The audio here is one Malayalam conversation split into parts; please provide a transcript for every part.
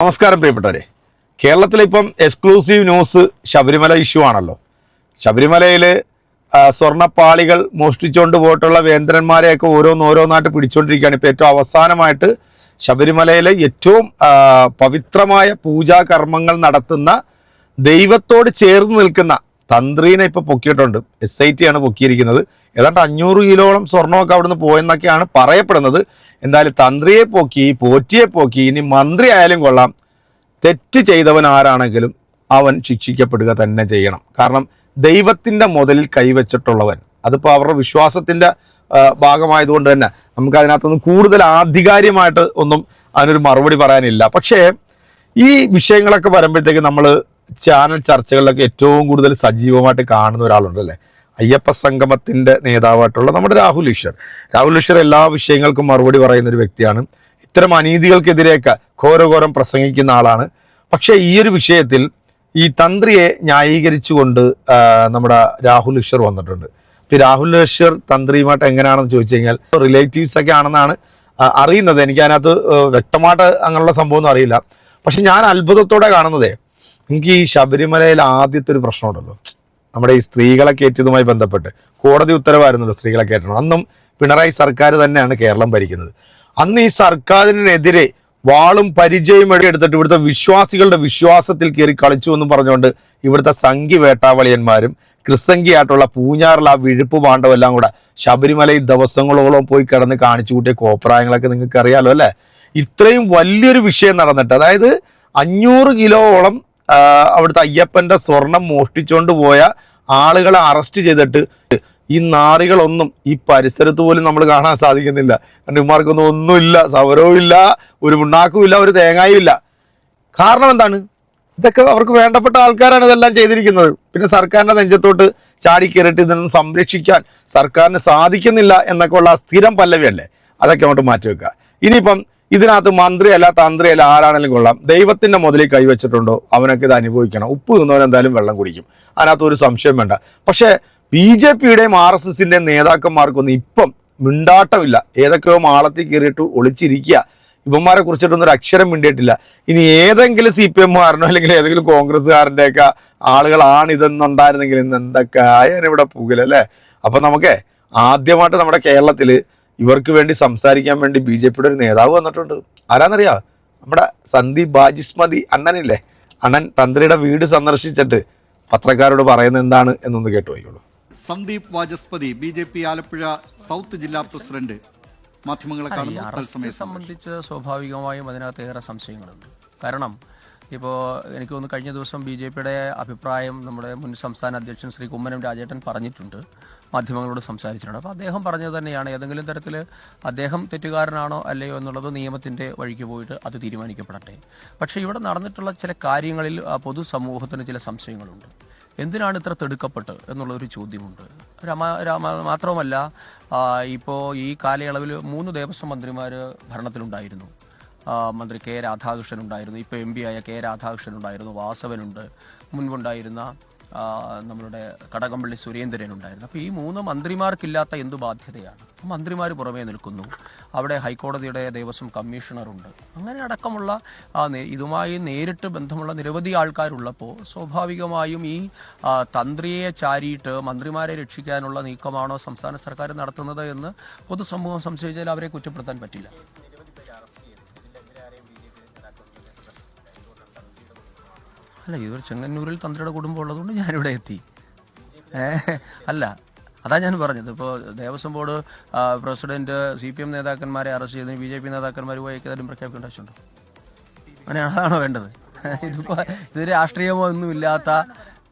നമസ്കാരം പ്രിയപ്പെട്ടവരെ. കേരളത്തിൽ ഇപ്പം എക്സ്ക്ലൂസീവ് ന്യൂസ് ശബരിമല ഇഷ്യൂ ആണല്ലോ. ശബരിമലയിൽ സ്വർണപ്പാളികൾ മോഷ്ടിച്ചുകൊണ്ട് പോയിട്ടുള്ള വേന്ദ്രന്മാരെയൊക്കെ ഓരോന്നോരോന്നായിട്ട് പിടിച്ചുകൊണ്ടിരിക്കുകയാണ് ഇപ്പോൾ ഏറ്റവും അവസാനമായിട്ട് ശബരിമലയിലെ ഏറ്റവും പവിത്രമായ പവിത്രമായ പൂജാകർമ്മങ്ങൾ നടത്തുന്ന ദൈവത്തോട് ചേർന്ന് നിൽക്കുന്ന തന്ത്രീനെ ഇപ്പോൾ പൊക്കിയിട്ടുണ്ട്. എസ് ഐ ടി ആണ് പൊക്കിയിരിക്കുന്നത്. ഏതാണ്ട് അഞ്ഞൂറ് കിലോളം സ്വർണമൊക്കെ അവിടുന്ന് പോയെന്നൊക്കെയാണ് പറയപ്പെടുന്നത്. എന്തായാലും തന്ത്രിയെ പോക്കി പോറ്റിയെ പോക്കി ഇനി മന്ത്രി ആയാലും കൊള്ളാം. തെറ്റ് ചെയ്തവൻ ആരാണെങ്കിലും അവൻ ശിക്ഷിക്കപ്പെടുക തന്നെ ചെയ്യണം. കാരണം ദൈവത്തിന്റെ മുതലിൽ കൈവച്ചിട്ടുള്ളവൻ. അതിപ്പോൾ അവരുടെ വിശ്വാസത്തിന്റെ ഭാഗമായതുകൊണ്ട് തന്നെ നമുക്ക് അതിനകത്തൊന്നും കൂടുതൽ ആധികാരികമായിട്ട് ഒന്നും അതിനൊരു മറുപടി പറയാനില്ല. പക്ഷേ ഈ വിഷയങ്ങളൊക്കെ വരുമ്പോഴത്തേക്ക് നമ്മൾ ചാനൽ ചർച്ചകളിലൊക്കെ ഏറ്റവും കൂടുതൽ സജീവമായിട്ട് കാണുന്ന ഒരാളുണ്ട് അല്ലേ? അയ്യപ്പ സംഗമത്തിന്റെ നേതാവായിട്ടുള്ള നമ്മുടെ രാഹുൽ ഈശ്വർ. രാഹുൽ ഈശ്വർ എല്ലാ വിഷയങ്ങൾക്കും മറുപടി പറയുന്ന ഒരു വ്യക്തിയാണ്. ഇത്തരം അനീതികൾക്കെതിരെയൊക്കെ ഘോരഘോരം പ്രസംഗിക്കുന്ന ആളാണ്. പക്ഷേ ഈ ഒരു വിഷയത്തിൽ ഈ തന്ത്രിയെ ന്യായീകരിച്ചുകൊണ്ട് നമ്മുടെ രാഹുൽ ഈശ്വർ വന്നിട്ടുണ്ട്. ഇപ്പം രാഹുൽ ഈശ്വർ തന്ത്രിയുമായിട്ട് എങ്ങനെയാണെന്ന് ചോദിച്ചു കഴിഞ്ഞാൽ റിലേറ്റീവ്സ് ഒക്കെ ആണെന്നാണ് അറിയുന്നത്. എനിക്ക് അതിനകത്ത് ആ, വ്യക്തമായിട്ട് അങ്ങനെയുള്ള സംഭവമൊന്നും അറിയില്ല. പക്ഷെ ഞാൻ അത്ഭുതത്തോടെ കാണുന്നതേ എനിക്ക് ഈ ശബരിമലയിൽ ആദ്യത്തെ ഒരു പ്രശ്നമുണ്ടല്ലോ നമ്മുടെ ഈ സ്ത്രീകളെ കയറ്റിയതുമായി ബന്ധപ്പെട്ട്. കോടതി ഉത്തരവായിരുന്നല്ലോ സ്ത്രീകളെ കയറ്റണം. അന്നും പിണറായി സർക്കാർ തന്നെയാണ് കേരളം ഭരിക്കുന്നത്. അന്ന് ഈ സർക്കാരിനെതിരെ വാളും പരിചയം എടുത്തിട്ട് ഇവിടുത്തെ വിശ്വാസികളുടെ വിശ്വാസത്തിൽ കയറി കളിച്ചു എന്ന് പറഞ്ഞുകൊണ്ട് ഇവിടുത്തെ സംഘി വേട്ടാവളിയന്മാരും ക്രിസംഗിയായിട്ടുള്ള പൂഞ്ഞാറിൽ ആ വിഴുപ്പ് പാണ്ഡവം എല്ലാം കൂടെ ശബരിമലയിൽ ദിവസങ്ങളോളം പോയി കിടന്ന് കാണിച്ചു കൂട്ടിയ കോപ്രായങ്ങളൊക്കെ നിങ്ങൾക്ക് അറിയാലോ അല്ലേ? ഇത്രയും വലിയൊരു വിഷയം നടന്നിട്ട് അതായത് അഞ്ഞൂറ് കിലോളം അവിടുത്തെ അയ്യപ്പന്റെ സ്വർണം മോഷ്ടിച്ചുകൊണ്ട് പോയ ആളുകളെ അറസ്റ്റ് ചെയ്തിട്ട് ഈ നാറികളൊന്നും ഈ പരിസരത്ത് പോലും നമ്മൾ കാണാൻ സാധിക്കുന്നില്ല. കാരണം ഇമാർക്കൊന്നും ഒന്നുമില്ല സമരവും ഇല്ല ഒരു മുണ്ണാക്കും ഇല്ല ഒരു തേങ്ങായും ഇല്ല കാരണം എന്താണ്? ഇതൊക്കെ അവർക്ക് വേണ്ടപ്പെട്ട ആൾക്കാരാണ് ഇതെല്ലാം ചെയ്തിരിക്കുന്നത്. പിന്നെ സർക്കാരിന്റെ നെഞ്ചത്തോട്ട് ചാടി കയറിയിട്ട് ഇതൊന്നും സംരക്ഷിക്കാൻ സർക്കാരിന് സാധിക്കുന്നില്ല എന്നൊക്കെ ഉള്ള സ്ഥിരം പല്ലവിയല്ലേ? അതൊക്കെ അങ്ങോട്ട് മാറ്റി വെക്കുക ഇനിയിപ്പം ഇതിനകത്ത് മന്ത്രിയല്ല തന്ത്രിയല്ല ആരാണെങ്കിലും കൊള്ളാം. ദൈവത്തിന്റെ മുതലിൽ കൈവച്ചിട്ടുണ്ടോ അവനൊക്കെ ഇത് അനുഭവിക്കണം. ഉപ്പ് തിന്നവൻ എന്തായാലും വെള്ളം കുടിക്കും. അതിനകത്ത് ഒരു സംശയം വേണ്ട. പക്ഷേ ബി ജെ പിയുടെയും ആർ എസ് എസിന്റെയും നേതാക്കന്മാർക്കൊന്നും ഇപ്പം മിണ്ടാട്ടമില്ല. ഏതൊക്കെയോ മാളത്തിൽ കയറിയിട്ട് ഒളിച്ചിരിക്കുക. ഇവന്മാരെ കുറിച്ചിട്ടൊന്നും ഒരു അക്ഷരം മിണ്ടിയിട്ടില്ല. ഇനി ഏതെങ്കിലും സി പി എമ്മുകാരനോ അല്ലെങ്കിൽ ഏതെങ്കിലും കോൺഗ്രസ്സുകാരന്റെയൊക്കെ ആളുകളാണ് ഇതെന്നുണ്ടായിരുന്നെങ്കിൽ ഇന്ന് എന്തൊക്കെ ആയാലും ഇവിടെ അല്ലേ അപ്പം നമുക്ക് ആദ്യമായിട്ട് നമ്മുടെ കേരളത്തിൽ ഇവർക്ക് വേണ്ടി സംസാരിക്കാൻ വേണ്ടി ബി ജെ പിയുടെ ഒരു നേതാവ് വന്നിട്ടുണ്ട്. ആരാന്നറിയാ? നമ്മുടെ സന്ദീപ് ബാജിസ്മതി അണ്ണനില്ലേ? അണ്ണൻ തന്ത്രിയുടെ വീട് സന്ദർശിച്ചിട്ട് പത്രക്കാരോട് പറയുന്നത് എന്താണ് എന്നൊന്ന് കേട്ടു നോക്കിയോളൂ Sandeep Vachaspathi B J P Alappuzha south ജില്ലാ പ്രസിഡന്റ്. മാധ്യമങ്ങളെ ഈ കാണുന്നു സംബന്ധിച്ച് സ്വാഭാവികമായും അതിനകത്ത് ഏറെ സംശയങ്ങളുണ്ട്. കാരണം ഇപ്പോൾ എനിക്ക് തോന്നുന്നു കഴിഞ്ഞ ദിവസം ബി ജെ പിയുടെ അഭിപ്രായം നമ്മുടെ മുൻ സംസ്ഥാന അധ്യക്ഷൻ ശ്രീ കുമ്മനം രാജേട്ടൻ പറഞ്ഞിട്ടുണ്ട് മാധ്യമങ്ങളോട് സംസാരിച്ചിട്ടുണ്ട്. അപ്പോൾ അദ്ദേഹം പറഞ്ഞത് തന്നെയാണ് ഏതെങ്കിലും തരത്തിൽ അദ്ദേഹം തെറ്റുകാരനാണോ അല്ലയോ എന്നുള്ളത് നിയമത്തിന്റെ വഴിക്ക് പോയിട്ട് അത് തീരുമാനിക്കപ്പെടട്ടെ. പക്ഷേ ഇവിടെ നടന്നിട്ടുള്ള ചില കാര്യങ്ങളിൽ പൊതുസമൂഹത്തിന് ചില സംശയങ്ങളുണ്ട്. എന്തിനാണ് ഇത്ര തെടുക്കപ്പെട്ട് എന്നുള്ളൊരു ചോദ്യമുണ്ട്. രമ മാത്രവുമല്ല ഇപ്പോൾ ഈ കാലയളവിൽ മൂന്ന് ദേവസ്വം മന്ത്രിമാർ ഭരണത്തിലുണ്ടായിരുന്നു. മന്ത്രി കെ രാധാകൃഷ്ണൻ ഉണ്ടായിരുന്നു. ഇപ്പോൾ എം പി ആയ കെ രാധാകൃഷ്ണൻ ഉണ്ടായിരുന്നു. വാസവനുണ്ട്. മുൻപുണ്ടായിരുന്ന ആ, നമ്മളുടെ കടകംപള്ളി സുരേന്ദ്രൻ ഉണ്ടായിരുന്നു. അപ്പോൾ ഈ മൂന്ന് മന്ത്രിമാർക്കില്ലാത്ത എന്തു ബാധ്യതയാണ്? മന്ത്രിമാർ പുറമേ നിൽക്കുന്നു. അവിടെ ഹൈക്കോടതിയുടെ ദേവസ്വം കമ്മീഷണറുണ്ട്. അങ്ങനെ അടക്കമുള്ള ഇതുമായി നേരിട്ട് ബന്ധമുള്ള നിരവധി ആൾക്കാരുള്ളപ്പോൾ സ്വാഭാവികമായും ഈ തന്ത്രിയെ ചാരിയിട്ട് മന്ത്രിമാരെ രക്ഷിക്കാനുള്ള നീക്കമാണോ സംസ്ഥാന സർക്കാർ നടത്തുന്നത് എന്ന് പൊതുസമൂഹം സംശയിച്ചാൽ അവരെ കുറ്റപ്പെടുത്താൻ പറ്റില്ല. അല്ല ഇവർ ചെങ്ങന്നൂരിൽ തന്ത്രിയുടെ കുടുംബം ഉള്ളതുകൊണ്ട് ഞാനിവിടെ എത്തി. അല്ല അതാ ഞാൻ പറഞ്ഞത്. ഇപ്പോൾ Devaswom board president C P M നേതാക്കന്മാരെ അറസ്റ്റ് ചെയ്തതിന് ബി ജെ പി നേതാക്കന്മാർ പോയി ഏതായാലും പ്രഖ്യാപിക്കേണ്ട ആവശ്യമുണ്ടോ? അങ്ങനെയാണ്? അതാണോ വേണ്ടത്? ഇതിപ്പോൾ ഇത് രാഷ്ട്രീയമോ ഒന്നും ഇല്ലാത്ത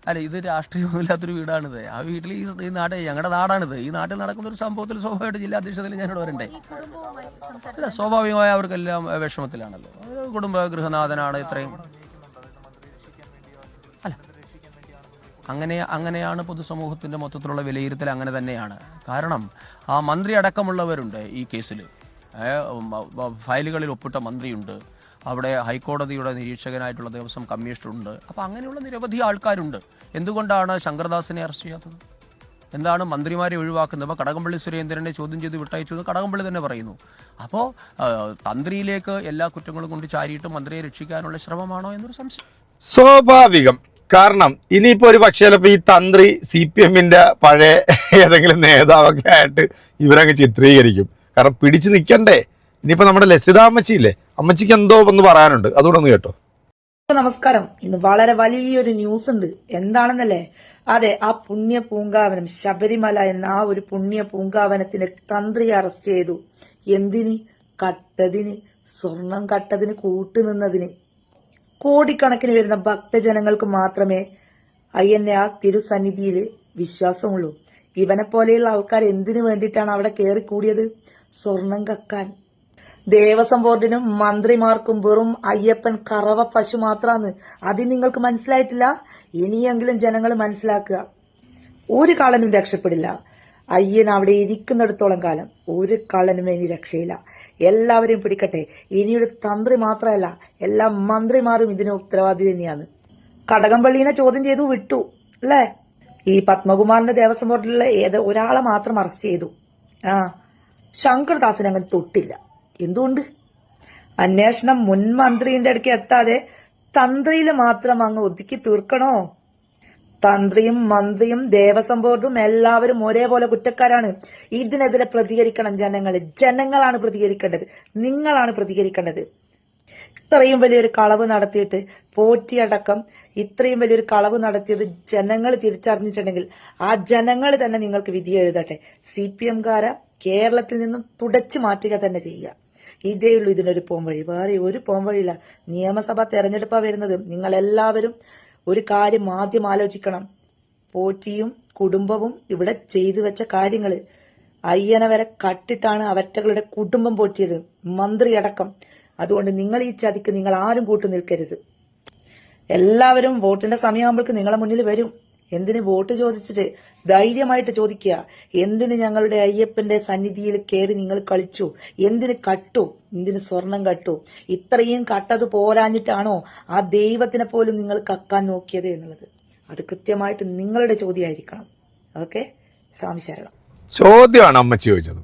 അല്ല ഇത് രാഷ്ട്രീയമൊന്നും ഇല്ലാത്തൊരു വീടാണിത്. ആ വീട്ടിൽ ഈ ഈ നാട് ഞങ്ങളുടെ നാടാണിത്. ഈ നാട്ടിൽ നടക്കുന്ന ഒരു സംഭവത്തിൽ സ്വാഭാവികമായിട്ട് ജില്ലാ അധ്യക്ഷതയിൽ ഞാനിവിടെ വരണ്ടേ? അല്ല സ്വാഭാവികമായി അവർക്കെല്ലാം വിഷമത്തിലാണല്ലോ. കുടുംബ ഗൃഹനാഥനാണ് ഇത്രയും അല്ല. അങ്ങനെ അങ്ങനെയാണ് പൊതുസമൂഹത്തിന്റെ മൊത്തത്തിലുള്ള വിലയിരുത്തൽ അങ്ങനെ തന്നെയാണ്. കാരണം ആ മന്ത്രി അടക്കമുള്ളവരുണ്ട് ഈ കേസിൽ. ഫയലുകളിൽ ഒപ്പിട്ട മന്ത്രിയുണ്ട്. അവിടെ ഹൈക്കോടതിയുടെ നിരീക്ഷകനായിട്ടുള്ള ദേവസ്വം കമ്മീഷണറുണ്ട് അപ്പോൾ അങ്ങനെയുള്ള നിരവധി ആൾക്കാരുണ്ട്. എന്തുകൊണ്ടാണ് ശങ്കർദാസിനെ അറസ്റ്റ് ചെയ്യാത്തത്? എന്താണ് മന്ത്രിമാരെ ഒഴിവാക്കുന്നത്? അപ്പോൾ കടകംപള്ളി സുരേന്ദ്രനെ ചോദ്യം ചെയ്ത് വിട്ടയച്ചു എന്ന് കടകംപള്ളി തന്നെ പറയുന്നു. അപ്പോൾ തന്ത്രിയിലേക്ക് എല്ലാ കുറ്റങ്ങളും കൊണ്ട് ചാരിയിട്ട് മന്ത്രിയെ രക്ഷിക്കാനുള്ള ശ്രമമാണോ എന്നൊരു സംശയം. സ്വാഭാവികം. കാരണം ഇനിയിപ്പോൾ ഒരു പക്ഷേ ചിലപ്പോൾ ഈ തന്ത്രി സി പി എമ്മിന്റെ പഴയ ഏതെങ്കിലും നേതാവൊക്കെ ആയിട്ട് ഇവരങ്ങ് ചിത്രീകരിക്കും. കാരണം പിടിച്ചു നിൽക്കണ്ടേ ഇനിയിപ്പോൾ നമ്മുടെ ലസിത അമ്മച്ചിയില്ലേ? അമ്മച്ചിക്ക് എന്തോ ഒന്ന് പറയാനുണ്ട്. അതുകൂടെ ഒന്ന് കേട്ടോ. നമസ്കാരം. ഇന്ന് വളരെ വലിയൊരു ന്യൂസ് ഉണ്ട് എന്താണെന്നല്ലേ? അതെ ആ പുണ്യ പൂങ്കാവനം ശബരിമല എന്ന ആ ഒരു പുണ്യ പൂങ്കാവനത്തിന് തന്ത്രി അറസ്റ്റ് ചെയ്തു. എന്തിന്? കട്ടതിന് സ്വർണം കട്ടതിന് കൂട്ടുനിന്നതിന്. കോടിക്കണക്കിന് വരുന്ന ഭക്തജനങ്ങൾക്ക് മാത്രമേ അയ്യന്നെ ആ തിരുസന്നിധിയിൽ വിശ്വാസമുള്ളൂ. ഇവനെ പോലെയുള്ള ആൾക്കാർ എന്തിനു വേണ്ടിയിട്ടാണ് അവിടെ കയറി കൂടിയത്? സ്വർണം കക്കാൻ. ദേവസ്വം ബോർഡിനും മന്ത്രിമാർക്കും വെറും അയ്യപ്പൻ കറവ പശു മാത്രാന്ന്. അത് നിങ്ങൾക്ക് മനസ്സിലായിട്ടില്ല? ഇനിയെങ്കിലും ജനങ്ങൾ മനസ്സിലാക്കുക. ഒരു കാളനും രക്ഷപ്പെടില്ല. അയ്യൻ അവിടെ ഇരിക്കുന്നിടത്തോളം കാലം ഒരു കള്ളനും ഇനി രക്ഷയില്ല. എല്ലാവരെയും പിടിക്കട്ടെ. ഇനിയൊരു തന്ത്രി മാത്രമല്ല എല്ലാ മന്ത്രിമാരും ഇതിന് ഉത്തരവാദി തന്നെയാണ്. കടകംപള്ളീനെ ചോദ്യം ചെയ്തു വിട്ടു അല്ലേ? ഈ പത്മകുമാറിന്റെ ദേവസ്വം ബോർഡിലുള്ള ഏത് ഒരാളെ മാത്രം അറസ്റ്റ് ചെയ്തു? ആ ശങ്കർദാസിനെ അങ്ങനെ തൊട്ടില്ല. എന്തുകൊണ്ട്? അന്വേഷണം മുൻ മന്ത്രിന്റെ അടുക്ക് എത്താതെ തന്ത്രിയിൽ മാത്രം അങ്ങ് ഒതുക്കി തീർക്കണോ? തന്ത്രിയും മന്ത്രിയും ദേവസ്വം ബോർഡും എല്ലാവരും ഒരേപോലെ കുറ്റക്കാരാണ്. ഇതിനെതിരെ പ്രതികരിക്കണം ജനങ്ങൾ ജനങ്ങളാണ് പ്രതികരിക്കേണ്ടത്. നിങ്ങളാണ് പ്രതികരിക്കേണ്ടത്. ഇത്രയും വലിയൊരു കളവ് നടത്തിയിട്ട് പോറ്റിയടക്കം ഇത്രയും വലിയൊരു കളവ് നടത്തിയത് ജനങ്ങൾ തിരിച്ചറിഞ്ഞിട്ടുണ്ടെങ്കിൽ ആ ജനങ്ങൾ തന്നെ നിങ്ങൾക്ക് വിധി എഴുതട്ടെ. സി പി എംകാര കേരളത്തിൽ നിന്നും തുടച്ചു മാറ്റുക തന്നെ ചെയ്യുക. ഇതേ ഉള്ളൂ ഇതിനൊരു പോംവഴി. വേറെ ഒരു പോംവഴിയില്ല. നിയമസഭാ തെരഞ്ഞെടുപ്പാണ് വരുന്നത്. നിങ്ങൾ എല്ലാവരും ഒരു കാര്യം ആദ്യം ആലോചിക്കണം. പോറ്റിയും കുടുംബവും ഇവിടെ ചെയ്തു വെച്ച കാര്യങ്ങൾ അയ്യനെ വരെ കട്ടിട്ടാണ് അവറ്റകളുടെ കുടുംബം പോറ്റിയത്. മന്ത്രി അടക്കം. അതുകൊണ്ട് നിങ്ങൾ ഈ ചതിക്ക് നിങ്ങൾ ആരും കൂട്ടു നിൽക്കരുത്. എല്ലാവരും വോട്ടിന്റെ സമയമാകുമ്പോഴേക്ക് നിങ്ങളെ മുന്നിൽ വരും. എന്തിന് വോട്ട് ചോദിച്ചിട്ട് ധൈര്യമായിട്ട് ചോദിക്കുക? എന്തിന് ഞങ്ങളുടെ അയ്യപ്പന്റെ സന്നിധിയിൽ കയറി നിങ്ങൾ കളിച്ചു? എന്തിന് കട്ടു? എന്തിന് സ്വർണം കട്ടു? ഇത്രയും കട്ടത് പോരാഞ്ഞിട്ടാണോ ആ ദൈവത്തിനെ പോലും നിങ്ങൾ കക്കാൻ നോക്കിയത് എന്നുള്ളത്? അത് കൃത്യമായിട്ട് നിങ്ങളുടെ ചോദ്യമായിരിക്കണം. ഓക്കെ? സാംശരണം ചോദ്യമാണ് അമ്മച്ചി ചോദിച്ചത്.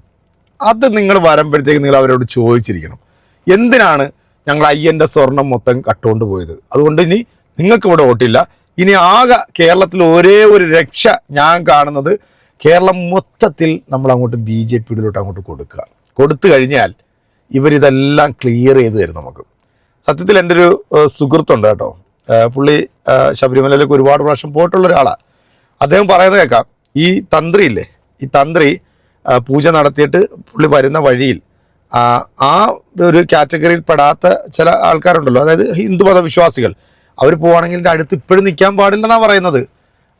അത് നിങ്ങൾ വരുമ്പോഴത്തേക്ക് നിങ്ങൾ അവരോട് ചോദിച്ചിരിക്കണം. എന്തിനാണ് ഞങ്ങൾ അയ്യന്റെ സ്വർണം മൊത്തം കട്ടുകൊണ്ട് പോയത്? അതുകൊണ്ട് ഇനി നിങ്ങൾക്ക് ഇവിടെ വോട്ടില്ല. ഇനി ആകെ കേരളത്തിൽ ഒരേ ഒരു രക്ഷ ഞാൻ കാണുന്നത് കേരളം മൊത്തത്തിൽ നമ്മൾ അങ്ങോട്ട് ബി ജെ പിയിലോട്ട് അങ്ങോട്ട് കൊടുക്കുക. കൊടുത്തു കഴിഞ്ഞാൽ ഇവരിതെല്ലാം ക്ലിയർ ചെയ്ത് തരും നമുക്ക്. സത്യത്തിൽ എന്റെ ഒരു സുഹൃത്തുണ്ട് കേട്ടോ. പുള്ളി ശബരിമലയിലേക്ക് ഒരുപാട് പ്രാവശ്യം പോയിട്ടുള്ള ഒരാളാണ് അദ്ദേഹം പറയുന്നത് കേൾക്കാം. ഈ തന്ത്രി ഇല്ലേ? ഈ തന്ത്രി പൂജ നടത്തിയിട്ട് പുള്ളി വരുന്ന വഴിയിൽ ആ, ആ ഒരു കാറ്റഗറിയിൽ പെടാത്ത ചില ആൾക്കാരുണ്ടല്ലോ. അതായത് ഹിന്ദു മതവിശ്വാസികൾ അവർ പോവാണെങ്കിൽ അടുത്ത് ഇപ്പോഴും നിൽക്കാൻ പാടില്ലെന്നാണ് പറയുന്നത്.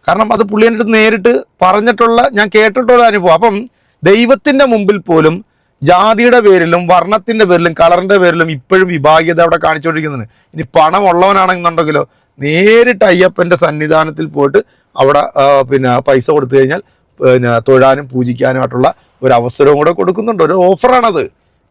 കാരണം അത് പുള്ളി എന്റെ നേരിട്ട് പറഞ്ഞിട്ടുള്ള ഞാൻ കേട്ടിട്ടുള്ള അനുഭവം. അപ്പം ദൈവത്തിന്റെ മുമ്പിൽ പോലും ജാതിയുടെ പേരിലും വർണത്തിന്റെ പേരിലും കളറിന്റെ പേരിലും ഇപ്പോഴും വിഭാഗീയത അവിടെ കാണിച്ചുകൊണ്ടിരിക്കുന്നുണ്ട്. ഇനി പണം ഉള്ളവനാണെന്നുണ്ടെങ്കിലോ നേരിട്ട് അയ്യപ്പന്റെ സന്നിധാനത്തിൽ പോയിട്ട് അവിടെ പിന്നെ പൈസ കൊടുത്തു കഴിഞ്ഞാൽ പിന്നെ തൊഴാനും പൂജിക്കാനുമായിട്ടുള്ള ഒരു അവസരവും കൂടെ കൊടുക്കുന്നുണ്ട്. ഒരു ഓഫറാണത്.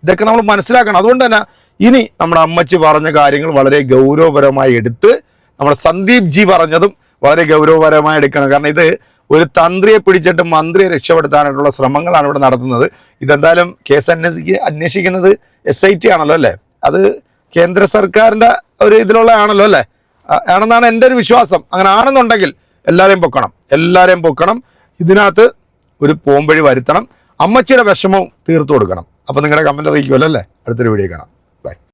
ഇതൊക്കെ നമ്മൾ മനസ്സിലാക്കണം. അതുകൊണ്ട് തന്നെ ഇനി നമ്മുടെ അമ്മച്ചി പറഞ്ഞ കാര്യങ്ങൾ വളരെ ഗൗരവപരമായി എടുത്ത് നമ്മുടെ സന്ദീപ് ജി പറഞ്ഞതും വളരെ ഗൗരവപരമായി എടുക്കണം. കാരണം ഇത് ഒരു തന്ത്രിയെ പിടിച്ചിട്ട് മന്ത്രിയെ രക്ഷപ്പെടുത്താനായിട്ടുള്ള ശ്രമങ്ങളാണ് ഇവിടെ നടത്തുന്നത്. ഇതെന്തായാലും കേസ് അന്വേഷിക്ക അന്വേഷിക്കുന്നത് എസ് ഐ ടി ആണല്ലോ അല്ലേ? അത് കേന്ദ്ര സർക്കാരിന്റെ ഒരു ഇതിലുള്ള ആണല്ലോ അല്ലേ ആണെന്നാണ് എന്റെ ഒരു വിശ്വാസം. അങ്ങനെ ആണെന്നുണ്ടെങ്കിൽ എല്ലാവരെയും പൊക്കണം. എല്ലാവരെയും പൊക്കണം. ഇതിനകത്ത് ഒരു പോംവഴി വരുത്തണം. അമ്മച്ചിയുടെ വിഷമവും തീർത്തു കൊടുക്കണം. അപ്പോൾ നിങ്ങളുടെ കമന്റ് അറിയിക്കുമല്ലോ അല്ലേ? അടുത്തൊരു വീഡിയോ കാണാം.